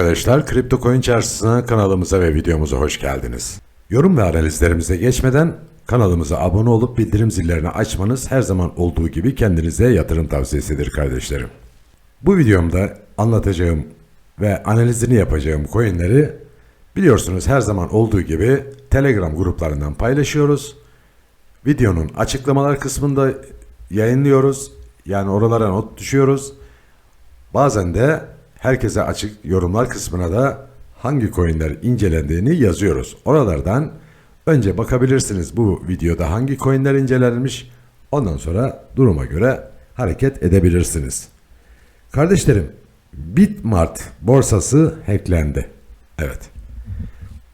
arkadaşlar. Kripto Coin Çarşısı'na kanalımıza ve videomuza hoş geldiniz. Yorum ve analizlerimize geçmeden kanalımıza abone olup bildirim zillerini açmanız her zaman olduğu gibi kendinize yatırım tavsiyesidir kardeşlerim. Bu videomda anlatacağım ve analizini yapacağım coinleri biliyorsunuz her zaman olduğu gibi Telegram gruplarından paylaşıyoruz. Videonun açıklamalar kısmında yayınlıyoruz. Yani oralara not düşüyoruz. Bazen de herkese açık yorumlar kısmına da hangi coinler incelendiğini yazıyoruz. Oralardan önce bakabilirsiniz bu videoda hangi coinler incelenmiş. Ondan sonra duruma göre hareket edebilirsiniz. Kardeşlerim, Bitmart borsası hacklendi. Evet.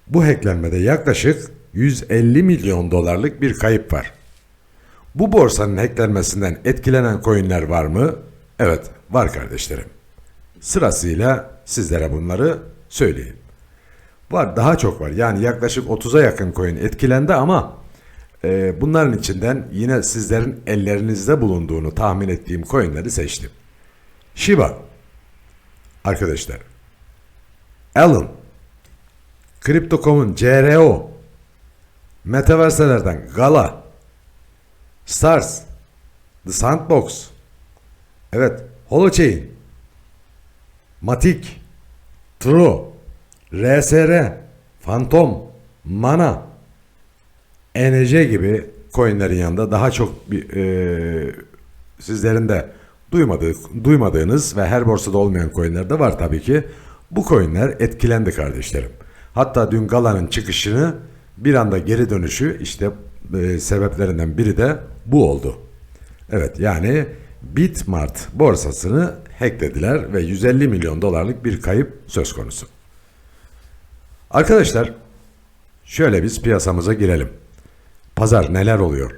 Bu hacklenmede yaklaşık 150 milyon dolarlık bir kayıp var. Bu borsanın hacklenmesinden etkilenen coinler var mı? Evet, var kardeşlerim. Sırasıyla sizlere bunları söyleyeyim. Var, daha çok var. Yani yaklaşık 30'a yakın coin etkilendi ama e, bunların içinden yine sizlerin ellerinizde bulunduğunu tahmin ettiğim coinleri seçtim. Shiba, arkadaşlar. Allen, Crypto.com'un CRO, Metaverse'lerden Gala, Stars, The Sandbox, evet, Holochain, Matic, True, RSR, Phantom, Mana, NC gibi coinlerin yanında daha çok bir, e, sizlerin de duymadığı, duymadığınız ve her borsada olmayan coinler de var tabii ki. Bu coinler etkilendi kardeşlerim. Hatta dün Gala'nın çıkışını bir anda geri dönüşü işte e, sebeplerinden biri de bu oldu. Evet yani Bitmart borsasını hacklediler ve 150 milyon dolarlık bir kayıp söz konusu. Arkadaşlar şöyle biz piyasamıza girelim. Pazar neler oluyor?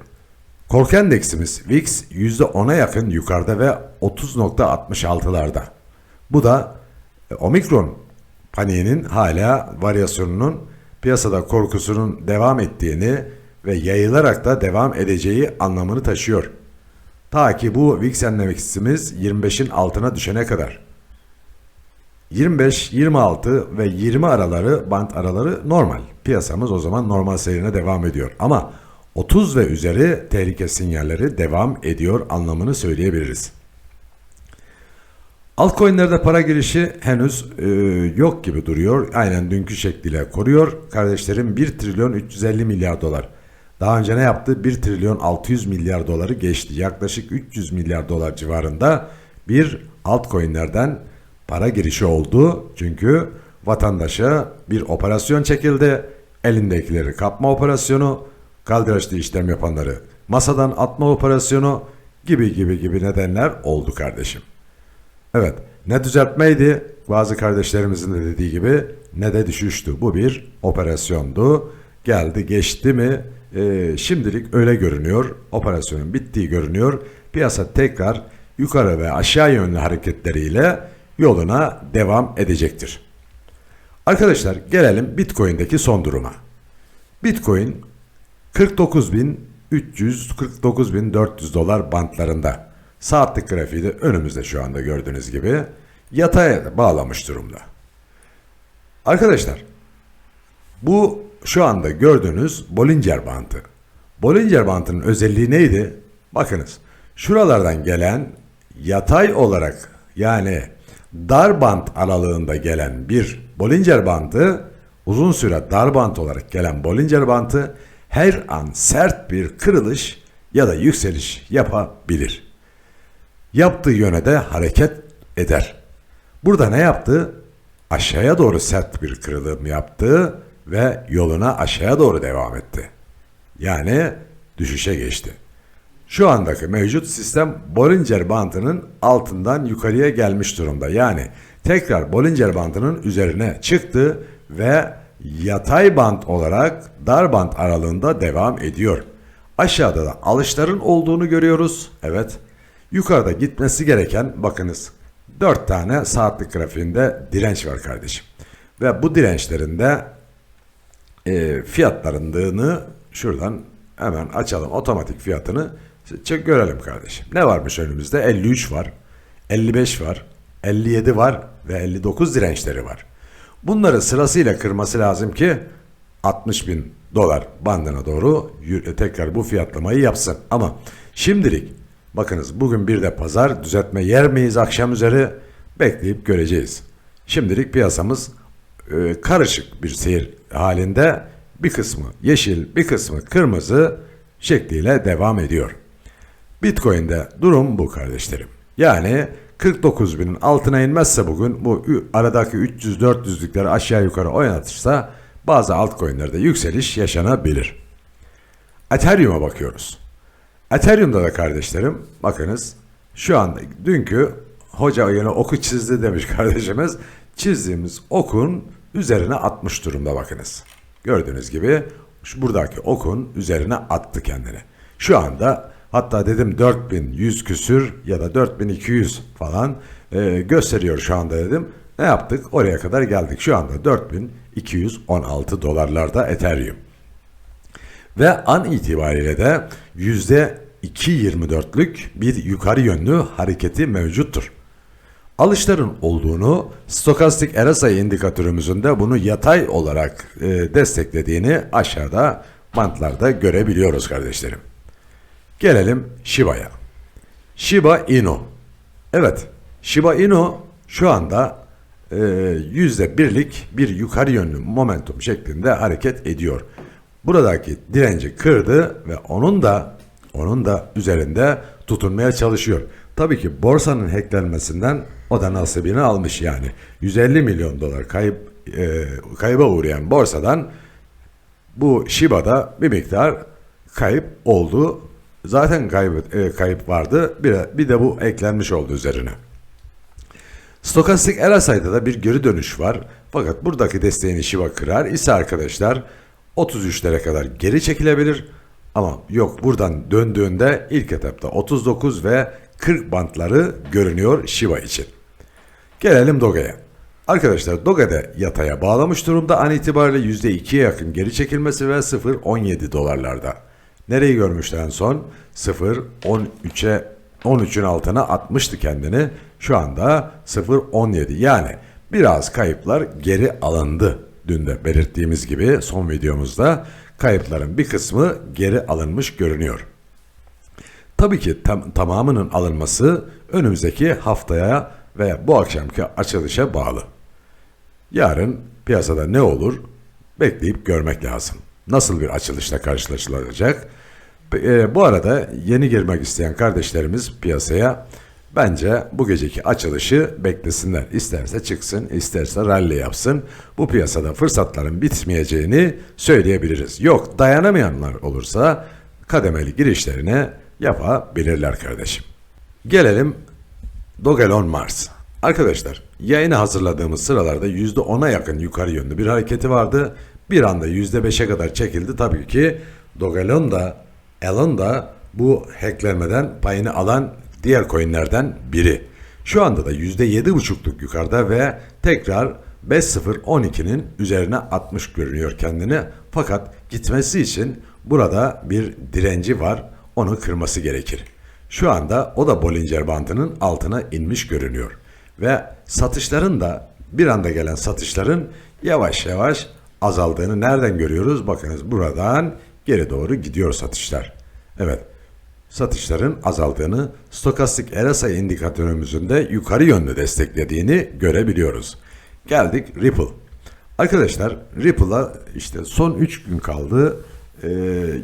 Korku endeksimiz VIX %10'a yakın yukarıda ve 30.66'larda. Bu da e, omikron paniğinin hala varyasyonunun piyasada korkusunun devam ettiğini ve yayılarak da devam edeceği anlamını taşıyor. Ta ki bu VIX endeksimiz 25'in altına düşene kadar. 25, 26 ve 20 araları band araları normal. Piyasamız o zaman normal seyrine devam ediyor. Ama 30 ve üzeri tehlike sinyalleri devam ediyor anlamını söyleyebiliriz. Altcoin'lerde para girişi henüz e, yok gibi duruyor. Aynen dünkü şekliyle koruyor. Kardeşlerim 1 trilyon 350 milyar dolar. Daha önce ne yaptı? 1 trilyon 600 milyar doları geçti. Yaklaşık 300 milyar dolar civarında bir altcoin'lerden para girişi oldu. Çünkü vatandaşa bir operasyon çekildi. Elindekileri kapma operasyonu, kaldıraçlı işlem yapanları masadan atma operasyonu gibi gibi gibi nedenler oldu kardeşim. Evet, ne düzeltmeydi bazı kardeşlerimizin de dediği gibi ne de düşüştü. Bu bir operasyondu. Geldi geçti mi e, şimdilik öyle görünüyor. Operasyonun bittiği görünüyor. Piyasa tekrar yukarı ve aşağı yönlü hareketleriyle yoluna devam edecektir. Arkadaşlar gelelim Bitcoin'deki son duruma. Bitcoin 49.300 49.400 dolar bantlarında. Saatlik grafiği de önümüzde şu anda gördüğünüz gibi yataya bağlamış durumda. Arkadaşlar bu şu anda gördüğünüz Bollinger Bandı. Bollinger Bandı'nın özelliği neydi? Bakınız şuralardan gelen yatay olarak yani dar band aralığında gelen bir Bollinger Bandı uzun süre dar band olarak gelen Bollinger Bandı her an sert bir kırılış ya da yükseliş yapabilir. Yaptığı yöne de hareket eder. Burada ne yaptı? Aşağıya doğru sert bir kırılım yaptı ve yoluna aşağıya doğru devam etti. Yani düşüşe geçti. Şu andaki mevcut sistem Bollinger bandının altından yukarıya gelmiş durumda. Yani tekrar Bollinger bandının üzerine çıktı ve yatay band olarak dar band aralığında devam ediyor. Aşağıda da alışların olduğunu görüyoruz. Evet. Yukarıda gitmesi gereken bakınız 4 tane saatlik grafiğinde direnç var kardeşim. Ve bu dirençlerinde e, fiyatlarındığını şuradan hemen açalım otomatik fiyatını çek görelim kardeşim. Ne varmış önümüzde? 53 var, 55 var, 57 var ve 59 dirençleri var. Bunları sırasıyla kırması lazım ki 60 bin dolar bandına doğru yürü- tekrar bu fiyatlamayı yapsın. Ama şimdilik bakınız bugün bir de pazar düzeltme yer miyiz akşam üzeri bekleyip göreceğiz. Şimdilik piyasamız e, karışık bir seyir halinde bir kısmı yeşil bir kısmı kırmızı şekliyle devam ediyor. Bitcoin'de durum bu kardeşlerim. Yani 49 binin altına inmezse bugün bu aradaki 300-400'lükleri aşağı yukarı oynatırsa bazı altcoin'lerde yükseliş yaşanabilir. Ethereum'a bakıyoruz. Ethereum'da da kardeşlerim bakınız şu anda dünkü hoca yine oku çizdi demiş kardeşimiz. Çizdiğimiz okun üzerine atmış durumda bakınız. Gördüğünüz gibi şu buradaki okun üzerine attı kendini. Şu anda hatta dedim 4100 küsür ya da 4200 falan e, gösteriyor şu anda dedim. Ne yaptık? Oraya kadar geldik. Şu anda 4216 dolarlarda Ethereum. Ve an itibariyle de %2.24'lük bir yukarı yönlü hareketi mevcuttur. Alışların olduğunu stokastik RSI indikatörümüzün de bunu yatay olarak e, desteklediğini aşağıda bantlarda görebiliyoruz kardeşlerim. Gelelim Shiba'ya. Shiba Inu. Evet, Shiba Inu şu anda e, yüzde birlik bir yukarı yönlü momentum şeklinde hareket ediyor. Buradaki direnci kırdı ve onun da onun da üzerinde tutunmaya çalışıyor. Tabii ki borsanın hacklenmesinden o da nasibini almış yani. 150 milyon dolar kayıp e, kayıba uğrayan borsadan bu Shiba'da bir miktar kayıp oldu. Zaten kayıp, e, kayıp vardı. Bir, bir de bu eklenmiş oldu üzerine. Stokastik RSI'da da bir geri dönüş var. Fakat buradaki desteğini Shiba kırar ise arkadaşlar 33'lere kadar geri çekilebilir. Ama yok buradan döndüğünde ilk etapta 39 ve 40 bantları görünüyor Shiba için. Gelelim Doga'ya. Arkadaşlar Doga'da yataya bağlamış durumda an itibariyle %2'ye yakın geri çekilmesi ve 0.17 dolarlarda. Nereyi görmüştü en son? 0.13'e 13'ün altına atmıştı kendini. Şu anda 0.17 yani biraz kayıplar geri alındı. Dün de belirttiğimiz gibi son videomuzda kayıpların bir kısmı geri alınmış görünüyor. Tabii ki tam, tamamının alınması önümüzdeki haftaya ve bu akşamki açılışa bağlı. Yarın piyasada ne olur bekleyip görmek lazım. Nasıl bir açılışla karşılaşılacak? E, bu arada yeni girmek isteyen kardeşlerimiz piyasaya bence bu geceki açılışı beklesinler. İsterse çıksın, isterse rally yapsın. Bu piyasada fırsatların bitmeyeceğini söyleyebiliriz. Yok dayanamayanlar olursa kademeli girişlerine yapabilirler kardeşim. Gelelim Dogelon Mars. Arkadaşlar yayını hazırladığımız sıralarda %10'a yakın yukarı yönlü bir hareketi vardı. Bir anda %5'e kadar çekildi. Tabii ki Dogelon da Elon da bu hacklenmeden payını alan diğer coinlerden biri. Şu anda da %7,5'luk yukarıda ve tekrar 5012'nin üzerine atmış görünüyor kendini. Fakat gitmesi için burada bir direnci var. Onu kırması gerekir. Şu anda o da Bollinger Bandı'nın altına inmiş görünüyor. Ve satışların da bir anda gelen satışların yavaş yavaş azaldığını nereden görüyoruz? Bakınız buradan geri doğru gidiyor satışlar. Evet satışların azaldığını stokastik RSI indikatörümüzün de yukarı yönlü desteklediğini görebiliyoruz. Geldik Ripple. Arkadaşlar Ripple'a işte son 3 gün kaldı. Ee,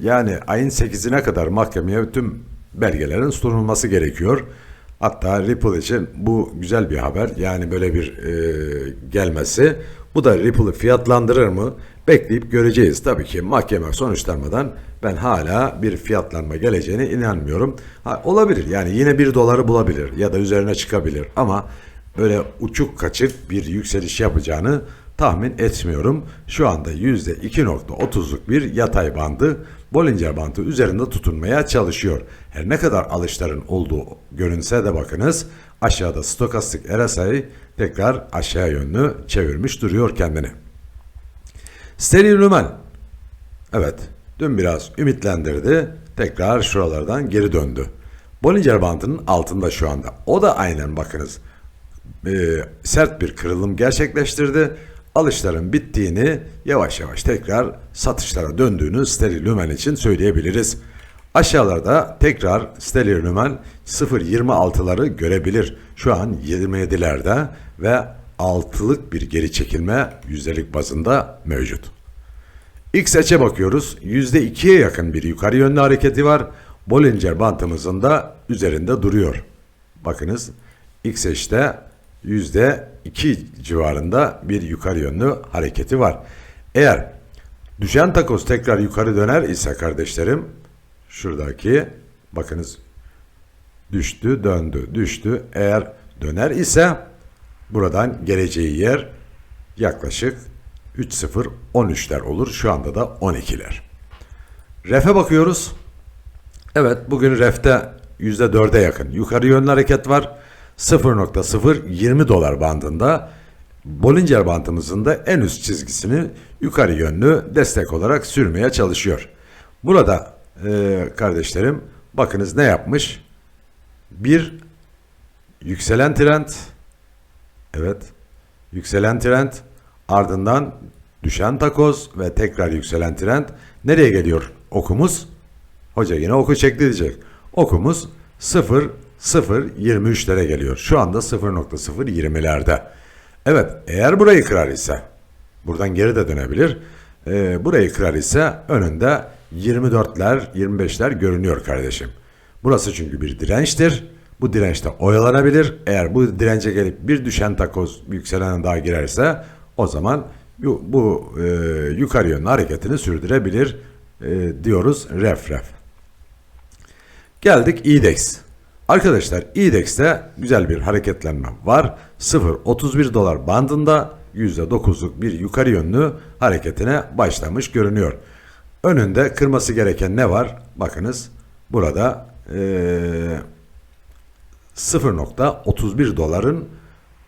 yani ayın 8'ine kadar mahkemeye tüm belgelerin sunulması gerekiyor. Hatta Ripple için bu güzel bir haber. Yani böyle bir e, gelmesi. Bu da Ripple'ı fiyatlandırır mı? Bekleyip göreceğiz. Tabii ki mahkeme sonuçlanmadan ben hala bir fiyatlanma geleceğine inanmıyorum. Ha, olabilir yani yine bir doları bulabilir ya da üzerine çıkabilir ama böyle uçuk kaçık bir yükseliş yapacağını tahmin etmiyorum. Şu anda %2.30'luk bir yatay bandı Bollinger bandı üzerinde tutunmaya çalışıyor. Her ne kadar alışların olduğu görünse de bakınız aşağıda stokastik RSI tekrar aşağı yönlü çevirmiş duruyor kendini. Steril Lumen. Evet, dün biraz ümitlendirdi. Tekrar şuralardan geri döndü. Bollinger bandının altında şu anda. O da aynen bakınız e, sert bir kırılım gerçekleştirdi. Alışların bittiğini yavaş yavaş tekrar satışlara döndüğünü steril lümen için söyleyebiliriz. Aşağılarda tekrar steril lümen 0.26'ları görebilir. Şu an 27'lerde ve 6'lık bir geri çekilme yüzdelik bazında mevcut. XH'e bakıyoruz. %2'ye yakın bir yukarı yönlü hareketi var. Bollinger bantımızın da üzerinde duruyor. Bakınız XH'de %2 civarında bir yukarı yönlü hareketi var. Eğer düşen takoz tekrar yukarı döner ise kardeşlerim şuradaki bakınız düştü döndü düştü. Eğer döner ise buradan geleceği yer yaklaşık 3.0-13'ler olur. Şu anda da 12'ler. Ref'e bakıyoruz. Evet bugün refte %4'e yakın yukarı yönlü hareket var. 0.020 dolar bandında Bollinger bandımızın da en üst çizgisini yukarı yönlü destek olarak sürmeye çalışıyor. Burada e, kardeşlerim bakınız ne yapmış? Bir yükselen trend evet yükselen trend ardından düşen takoz ve tekrar yükselen trend nereye geliyor okumuz? Hoca yine oku çekti diyecek. Okumuz 0 0 23'lere geliyor. Şu anda 0.020'lerde. Evet eğer burayı kırar ise buradan geri de dönebilir. Ee, burayı kırar ise önünde 24'ler 25'ler görünüyor kardeşim. Burası çünkü bir dirençtir. Bu dirençte oyalanabilir. Eğer bu dirence gelip bir düşen takoz yükselen daha girerse o zaman yu- bu e, yukarı yönlü hareketini sürdürebilir e, diyoruz ref ref. Geldik IDEX. Arkadaşlar IDEX'te güzel bir hareketlenme var. 0.31 dolar bandında %9'luk bir yukarı yönlü hareketine başlamış görünüyor. Önünde kırması gereken ne var? Bakınız burada eee 0.31 doların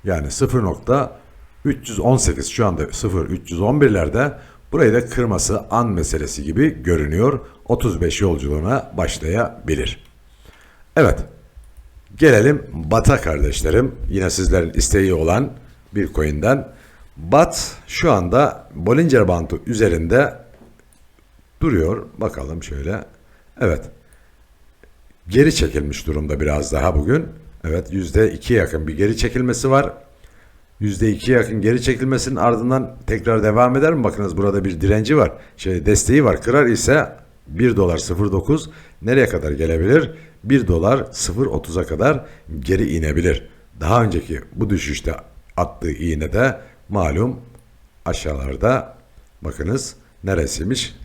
yani 0.318 şu anda 0.311'lerde burayı da kırması an meselesi gibi görünüyor. 35 yolculuğuna başlayabilir. Evet. Gelelim BAT'a kardeşlerim. Yine sizlerin isteği olan bir coin'den. BAT şu anda Bollinger Bandı üzerinde duruyor. Bakalım şöyle. Evet. Geri çekilmiş durumda biraz daha bugün. Evet %2'ye yakın bir geri çekilmesi var. %2'ye yakın geri çekilmesinin ardından tekrar devam eder mi? Bakınız burada bir direnci var. Şey desteği var. Kırar ise 1 dolar 0.9 nereye kadar gelebilir? 1 dolar 0.30'a kadar geri inebilir. Daha önceki bu düşüşte attığı iğne de malum aşağılarda bakınız neresiymiş?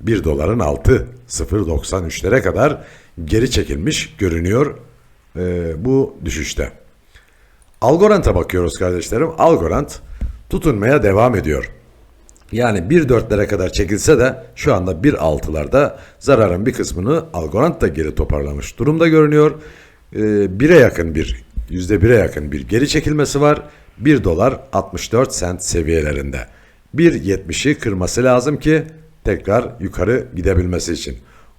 1 doların altı 0.93'lere kadar geri çekilmiş görünüyor e, bu düşüşte. Algorand'a bakıyoruz kardeşlerim. Algorand tutunmaya devam ediyor. Yani 1.4'lere kadar çekilse de şu anda 1.6'larda zararın bir kısmını Algorand da geri toparlamış durumda görünüyor. Ee, 1'e yakın bir %1'e yakın bir geri çekilmesi var. 1 dolar 64 sent seviyelerinde. 1.70'i kırması lazım ki tekrar yukarı gidebilmesi için.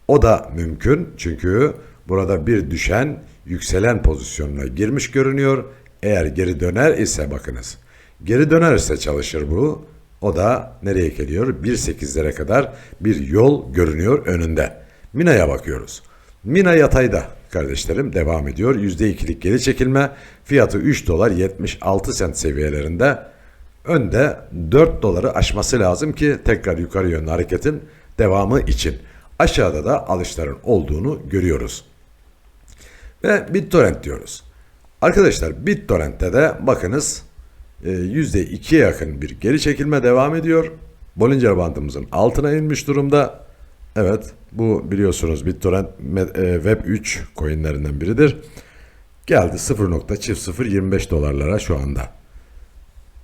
O da mümkün çünkü burada bir düşen yükselen pozisyonuna girmiş görünüyor. Eğer geri döner ise bakınız. Geri dönerse çalışır bu. O da nereye geliyor? 1.8'lere kadar bir yol görünüyor önünde. Mina'ya bakıyoruz. Mina yatayda kardeşlerim devam ediyor. %2'lik geri çekilme. Fiyatı 3 dolar 76 sent seviyelerinde. Önde 4 doları aşması lazım ki tekrar yukarı yönlü hareketin devamı için. Aşağıda da alışların olduğunu görüyoruz. Ve BitTorrent diyoruz. Arkadaşlar BitTorrent'te de bakınız %2'ye yakın bir geri çekilme devam ediyor. Bollinger bandımızın altına inmiş durumda. Evet bu biliyorsunuz BitTorrent e, Web 3 coinlerinden biridir. Geldi 0.0025 dolarlara şu anda.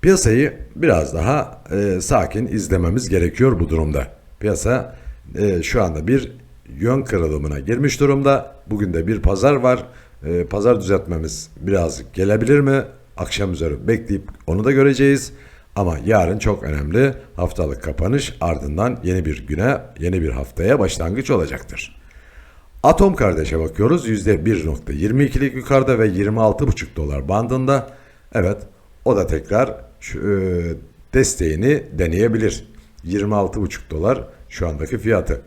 Piyasayı biraz daha e, sakin izlememiz gerekiyor bu durumda. Piyasa e, şu anda bir yön kırılımına girmiş durumda. Bugün de bir pazar var. E, pazar düzeltmemiz biraz gelebilir mi? Akşam üzeri bekleyip onu da göreceğiz. Ama yarın çok önemli haftalık kapanış ardından yeni bir güne, yeni bir haftaya başlangıç olacaktır. Atom kardeşe bakıyoruz. %1.22'lik yukarıda ve 26,5 dolar bandında. Evet o da tekrar şu, e, desteğini deneyebilir. 26,5 dolar şu andaki fiyatı.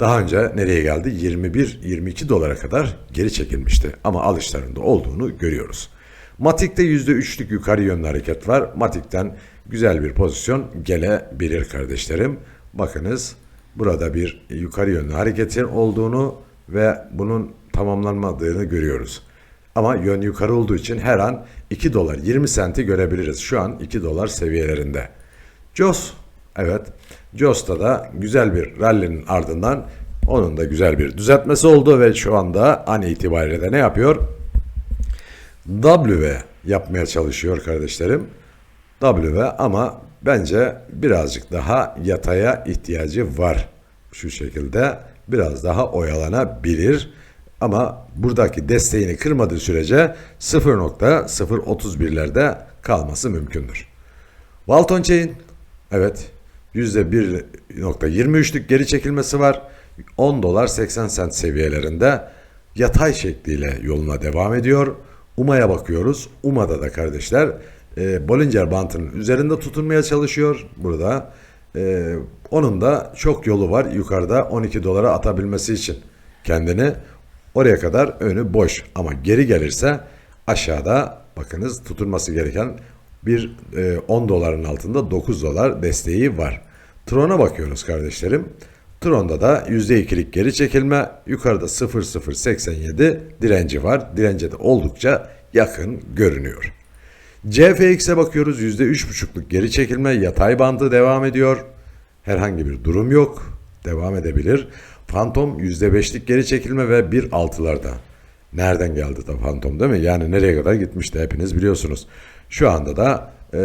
Daha önce nereye geldi? 21-22 dolara kadar geri çekilmişti. Ama alışlarında olduğunu görüyoruz. Matik'te %3'lük yukarı yönlü hareket var. Matik'ten güzel bir pozisyon gelebilir kardeşlerim. Bakınız burada bir yukarı yönlü hareketin olduğunu ve bunun tamamlanmadığını görüyoruz. Ama yön yukarı olduğu için her an 2 dolar 20 senti görebiliriz. Şu an 2 dolar seviyelerinde. Jos evet Jos'ta da güzel bir rally'nin ardından onun da güzel bir düzeltmesi oldu ve şu anda an itibariyle de ne yapıyor? W yapmaya çalışıyor kardeşlerim. W ama bence birazcık daha yataya ihtiyacı var. Şu şekilde biraz daha oyalanabilir. Ama buradaki desteğini kırmadığı sürece 0.031'lerde kalması mümkündür. Walton Chain evet %1.23'lük geri çekilmesi var. 10 dolar 80 sent seviyelerinde yatay şekliyle yoluna devam ediyor. UMA'ya bakıyoruz. UMA'da da kardeşler e, Bollinger Bandı'nın üzerinde tutunmaya çalışıyor burada. E, onun da çok yolu var yukarıda 12 dolara atabilmesi için kendini. Oraya kadar önü boş ama geri gelirse aşağıda bakınız tutunması gereken bir e, 10 doların altında 9 dolar desteği var. Tron'a bakıyoruz kardeşlerim. Tron'da da %2'lik geri çekilme, yukarıda 0.087 direnci var. Dirence de oldukça yakın görünüyor. CFX'e bakıyoruz %3.5'luk geri çekilme, yatay bandı devam ediyor. Herhangi bir durum yok. Devam edebilir. Fantom %5'lik geri çekilme ve 1.6'larda. Nereden geldi da Fantom değil mi? Yani nereye kadar gitmişti hepiniz biliyorsunuz. Şu anda da e,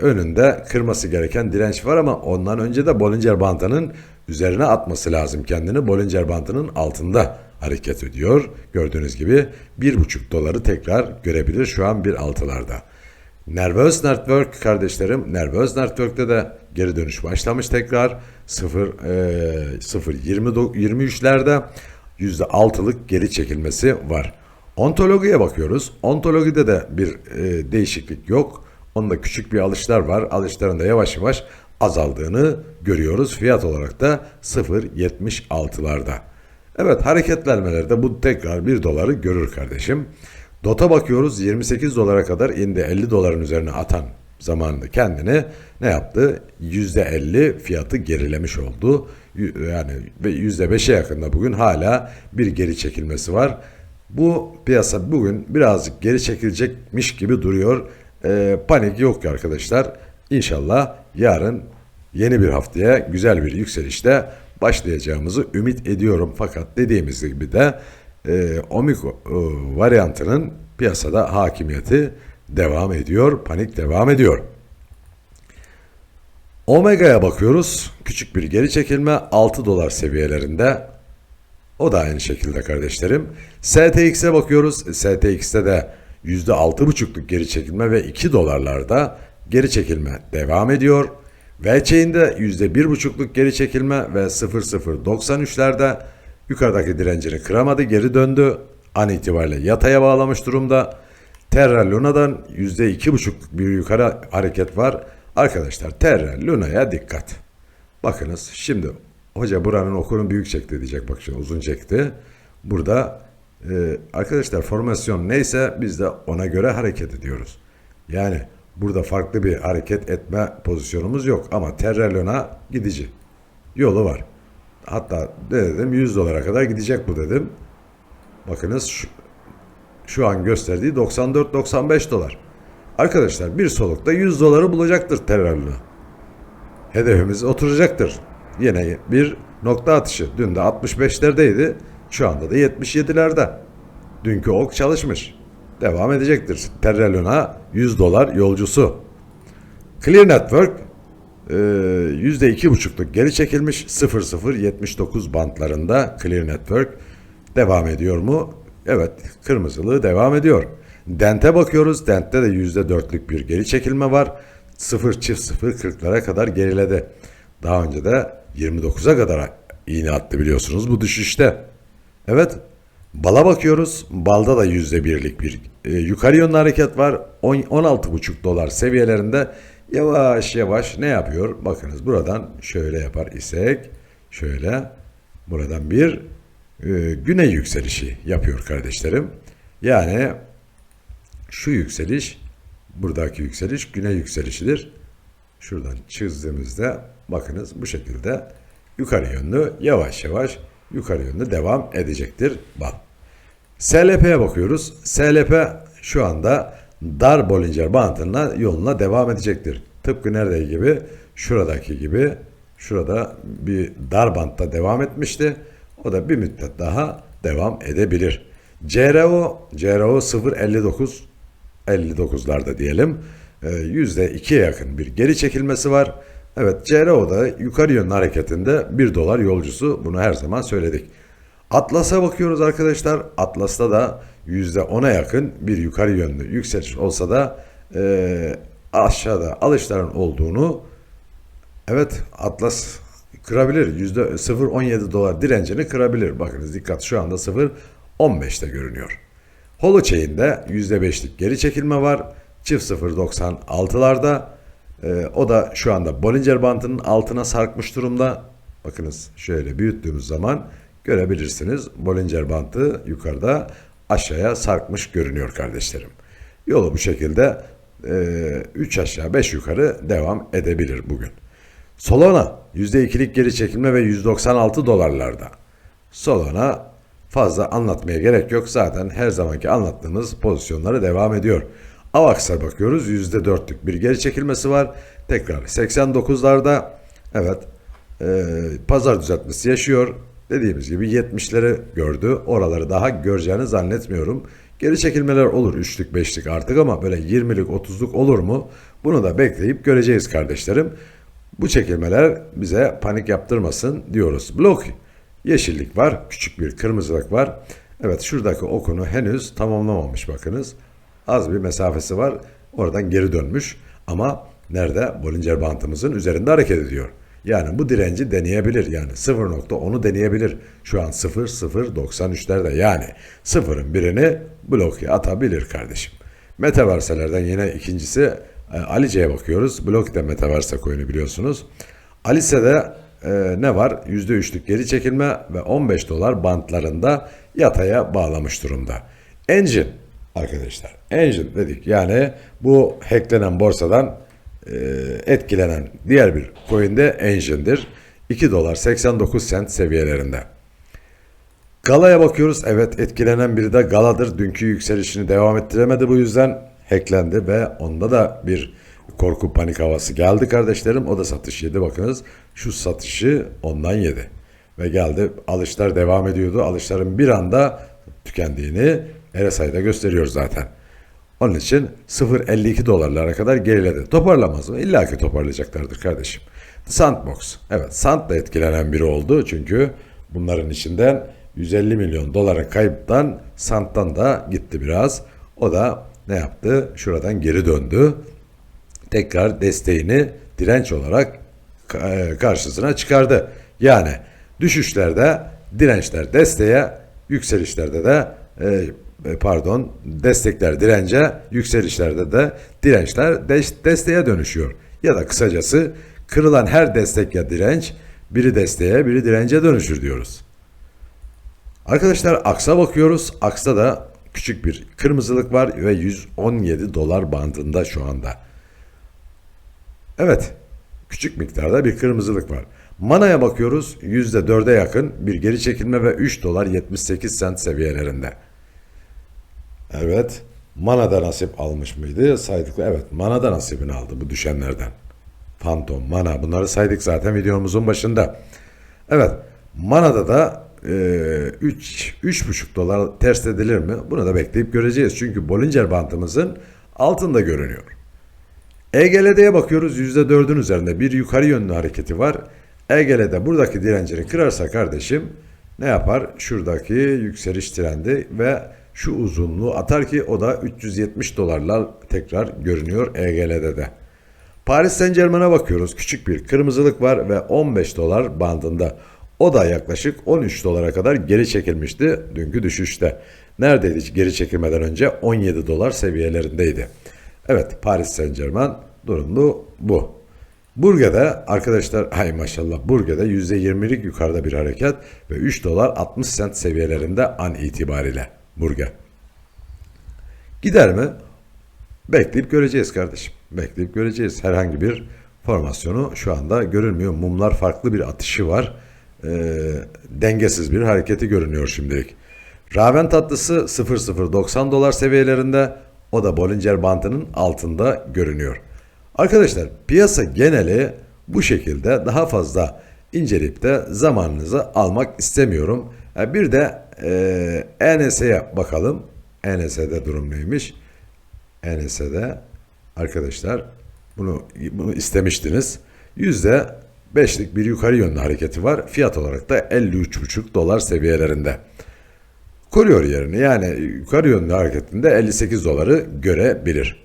önünde kırması gereken direnç var ama ondan önce de Bollinger Bandı'nın üzerine atması lazım kendini. Bollinger Bandı'nın altında hareket ediyor. Gördüğünüz gibi 1.5 doları tekrar görebilir şu an 1.6'larda. Nervös Network kardeşlerim, Nervös Network'te de geri dönüş başlamış tekrar 0 e, 0 20 23'lerde %6'lık geri çekilmesi var. Ontologiye bakıyoruz. Ontologide de bir e, değişiklik yok. Onda küçük bir alışlar var. Alışların da yavaş yavaş azaldığını görüyoruz. Fiyat olarak da 0.76'larda. Evet hareketlenmelerde bu tekrar 1 doları görür kardeşim. DOT'a bakıyoruz 28 dolara kadar indi 50 doların üzerine atan zamanında kendini ne yaptı? %50 fiyatı gerilemiş oldu. Yani ve %5'e yakında bugün hala bir geri çekilmesi var. Bu piyasa bugün birazcık geri çekilecekmiş gibi duruyor. Ee, panik yok arkadaşlar. İnşallah yarın yeni bir haftaya güzel bir yükselişte başlayacağımızı ümit ediyorum. Fakat dediğimiz gibi de e, Omikron e, varyantının piyasada hakimiyeti devam ediyor. Panik devam ediyor. Omega'ya bakıyoruz. Küçük bir geri çekilme 6 dolar seviyelerinde. O da aynı şekilde kardeşlerim. STX'e bakıyoruz. STX'te de %6,5'luk geri çekilme ve 2 dolarlarda geri çekilme devam ediyor. VC'inde %1,5'luk geri çekilme ve 0,093'lerde yukarıdaki direncini kıramadı, geri döndü. An itibariyle yataya bağlamış durumda. Terra Luna'dan %2,5'luk bir yukarı hareket var. Arkadaşlar Terra Luna'ya dikkat. Bakınız şimdi hoca buranın okurun büyük çekti diyecek bak şimdi uzun çekti. Burada e, arkadaşlar formasyon neyse biz de ona göre hareket ediyoruz. Yani burada farklı bir hareket etme pozisyonumuz yok ama Terra Luna gidici. Yolu var. Hatta dedim 100 dolara kadar gidecek bu dedim. Bakınız şu, şu an gösterdiği 94-95 dolar. Arkadaşlar bir solukta 100 doları bulacaktır terörlü. Hedefimiz oturacaktır. Yine bir nokta atışı. Dün de 65'lerdeydi. Şu anda da 77'lerde. Dünkü ok çalışmış. Devam edecektir. Terreluna 100 dolar yolcusu. Clear Network e, %2,5'luk geri çekilmiş 0079 bantlarında Clear Network devam ediyor mu? Evet kırmızılığı devam ediyor. Dent'e bakıyoruz. Dent'te de %4'lük bir geri çekilme var. 0 çift 0 40'lara kadar geriledi. Daha önce de 29'a kadar iğne attı biliyorsunuz bu düşüşte. Evet bala bakıyoruz. Balda da %1'lik bir e, yukarı yönlü hareket var. 16,5 dolar seviyelerinde yavaş yavaş ne yapıyor? Bakınız buradan şöyle yapar isek şöyle buradan bir e, güney yükselişi yapıyor kardeşlerim. Yani şu yükseliş buradaki yükseliş güney yükselişidir. Şuradan çizdiğimizde bakınız bu şekilde yukarı yönlü yavaş yavaş yukarı yönlü devam edecektir. Bak. SLP'ye bakıyoruz. SLP şu anda dar Bollinger Bandına yoluna devam edecektir. Tıpkı nerede gibi? Şuradaki gibi. Şurada bir dar bantta devam etmişti. O da bir müddet daha devam edebilir. CRO, CRO 0.59 59'larda diyelim. Ee, %2'ye yakın bir geri çekilmesi var. Evet CRO'da yukarı yönlü hareketinde 1 dolar yolcusu bunu her zaman söyledik. Atlas'a bakıyoruz arkadaşlar. Atlas'ta da %10'a yakın bir yukarı yönlü yükseliş olsa da e, aşağıda alışların olduğunu evet Atlas kırabilir. Yüzde 0.17 dolar direncini kırabilir. Bakınız dikkat şu anda 0.15'te görünüyor. Holochain'de %5'lik geri çekilme var. Çift 0.96'larda. Ee, o da şu anda Bollinger Bandının altına sarkmış durumda. Bakınız şöyle büyüttüğümüz zaman görebilirsiniz. Bollinger Bandı yukarıda aşağıya sarkmış görünüyor kardeşlerim. Yolu bu şekilde 3 aşağı 5 yukarı devam edebilir bugün. Solana %2'lik geri çekilme ve 196 dolarlarda. Solana fazla anlatmaya gerek yok. Zaten her zamanki anlattığımız pozisyonları devam ediyor. Avax'a bakıyoruz. %4'lük bir geri çekilmesi var. Tekrar 89'larda. Evet. e, pazar düzeltmesi yaşıyor. Dediğimiz gibi 70'leri gördü. Oraları daha göreceğini zannetmiyorum. Geri çekilmeler olur 3'lük 5'lik artık ama böyle 20'lik 30'luk olur mu? Bunu da bekleyip göreceğiz kardeşlerim. Bu çekilmeler bize panik yaptırmasın diyoruz. Blok yeşillik var, küçük bir kırmızılık var. Evet şuradaki okunu henüz tamamlamamış bakınız. Az bir mesafesi var. Oradan geri dönmüş. Ama nerede? Bollinger bantımızın üzerinde hareket ediyor. Yani bu direnci deneyebilir. Yani 0.10'u deneyebilir. Şu an 0.093'lerde yani sıfırın birini bloke atabilir kardeşim. Metaverselerden yine ikincisi e, Alice'ye bakıyoruz. Blok de Metaverse coin'i biliyorsunuz. Alice'de e, ne var? %3'lük geri çekilme ve 15 dolar bantlarında yataya bağlamış durumda. Engine arkadaşlar. Engine dedik. Yani bu hacklenen borsadan e, etkilenen diğer bir coin de Engine'dir. 2 dolar 89 cent seviyelerinde. Gala'ya bakıyoruz. Evet etkilenen biri de Gala'dır. Dünkü yükselişini devam ettiremedi bu yüzden hacklendi ve onda da bir korku panik havası geldi kardeşlerim. O da satış yedi bakınız. Şu satışı ondan yedi. Ve geldi alışlar devam ediyordu. Alışların bir anda tükendiğini RSI'de gösteriyor zaten. Onun için 0.52 dolarlara kadar geriledi. Toparlamaz mı? İlla ki toparlayacaklardır kardeşim. Sandbox. Evet Sand da etkilenen biri oldu. Çünkü bunların içinden 150 milyon doların kayıptan Sand'dan da gitti biraz. O da ne yaptı? Şuradan geri döndü. Tekrar desteğini direnç olarak e, karşısına çıkardı. Yani düşüşlerde dirençler desteğe, yükselişlerde de e, pardon destekler dirence, yükselişlerde de dirençler des- desteğe dönüşüyor. Ya da kısacası kırılan her destek ya direnç biri desteğe biri dirence dönüşür diyoruz. Arkadaşlar Aks'a bakıyoruz. Aks'ta da küçük bir kırmızılık var ve 117 dolar bandında şu anda. Evet, küçük miktarda bir kırmızılık var. Mana'ya bakıyoruz. %4'e yakın bir geri çekilme ve 3 dolar 78 sent seviyelerinde. Evet. Mana'da nasip almış mıydı? Saydık. Evet. Mana'da nasibini aldı bu düşenlerden. Phantom, Mana bunları saydık zaten videomuzun başında. Evet. Mana'da da e, 3 3,5 dolar ters edilir mi? Bunu da bekleyip göreceğiz. Çünkü Bollinger bantımızın altında görünüyor. EGL'de bakıyoruz %4'ün üzerinde bir yukarı yönlü hareketi var. EGL'de buradaki direncini kırarsa kardeşim ne yapar? Şuradaki yükseliş trendi ve şu uzunluğu atar ki o da 370 dolarlar tekrar görünüyor EGL'de de. Paris Saint Germain'e bakıyoruz. Küçük bir kırmızılık var ve 15 dolar bandında. O da yaklaşık 13 dolara kadar geri çekilmişti dünkü düşüşte. Neredeydi geri çekilmeden önce 17 dolar seviyelerindeydi. Evet Paris Saint Germain Durumda bu. Burge'de arkadaşlar hay maşallah Burge'de %20'lik yukarıda bir hareket ve 3 dolar 60 sent seviyelerinde an itibariyle Burge. Gider mi? Bekleyip göreceğiz kardeşim. Bekleyip göreceğiz. Herhangi bir formasyonu şu anda görünmüyor. Mumlar farklı bir atışı var. Ee, dengesiz bir hareketi görünüyor şimdilik. Raven tatlısı 0090 dolar seviyelerinde. O da Bollinger Bandı'nın altında görünüyor. Arkadaşlar piyasa geneli bu şekilde daha fazla inceleyip de zamanınızı almak istemiyorum. Ha, Bir de e, ENS'ye bakalım. ENS'de durum neymiş? ENS'de arkadaşlar bunu bunu istemiştiniz. Yüzde beşlik bir yukarı yönlü hareketi var. Fiyat olarak da 53,5 dolar seviyelerinde. Koruyor yerini yani yukarı yönlü hareketinde 58 doları görebilir.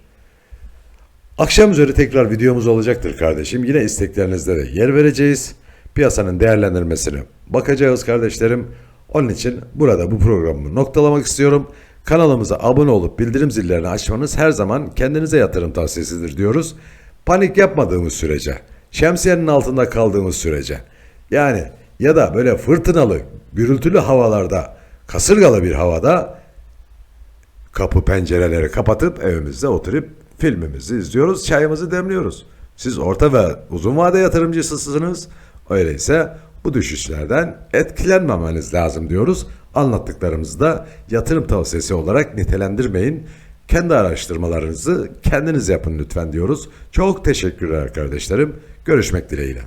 Akşam üzeri tekrar videomuz olacaktır kardeşim. Yine isteklerinizde de yer vereceğiz. Piyasanın değerlendirmesine bakacağız kardeşlerim. Onun için burada bu programı noktalamak istiyorum. Kanalımıza abone olup bildirim zillerini açmanız her zaman kendinize yatırım tavsiyesidir diyoruz. Panik yapmadığımız sürece, şemsiyenin altında kaldığımız sürece yani ya da böyle fırtınalı, gürültülü havalarda, kasırgalı bir havada kapı pencereleri kapatıp evimizde oturup filmimizi izliyoruz, çayımızı demliyoruz. Siz orta ve uzun vade yatırımcısısınız. Öyleyse bu düşüşlerden etkilenmemeniz lazım diyoruz. Anlattıklarımızı da yatırım tavsiyesi olarak nitelendirmeyin. Kendi araştırmalarınızı kendiniz yapın lütfen diyoruz. Çok teşekkürler kardeşlerim. Görüşmek dileğiyle.